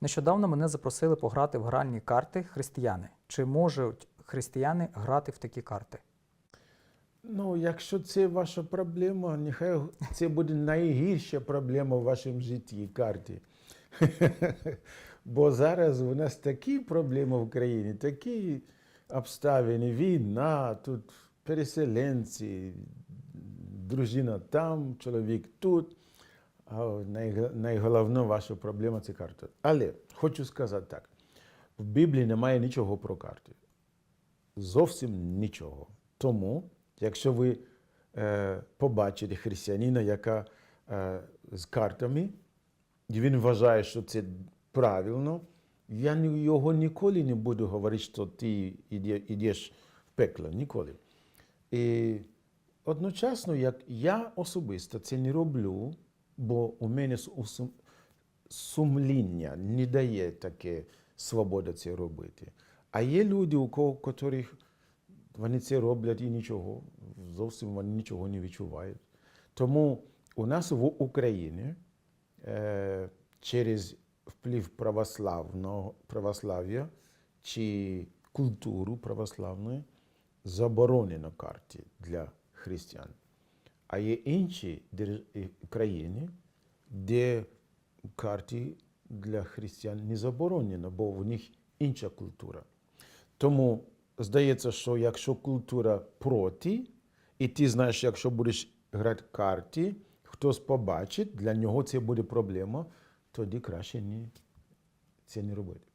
Нещодавно мене запросили пограти в гральні карти християни. Чи можуть християни грати в такі карти? Ну, якщо це ваша проблема, нехай це буде найгірша проблема в вашому житті карті. Бо зараз у нас такі проблеми в країні, такі обставини, війна, тут переселенці, дружина там, чоловік тут. А найг- найголовна ваша проблема це карта. Але хочу сказати так: в Біблії немає нічого про карти зовсім нічого. Тому, якщо ви е, побачите християнина, яка е, з картами, і він вважає, що це правильно, я його ніколи не буду говорити, що ти йдеш в пекло. Ніколи. І одночасно, як я особисто це не роблю, бо у мене сум- сумління не дає таке свобода це робити. А є люди, у котрих вони це роблять і нічого, зовсім вони нічого не відчувають. Тому у нас в Україні е, через вплив православного, православ'я чи культуру православної заборонено карти для християн. А є інші країни, де карти для християн не заборонено, бо в них інша культура. Тому здається, що якщо культура проти, і ти знаєш, якщо будеш грати карти, хтось побачить, для нього це буде проблема, тоді краще ні, це не робити.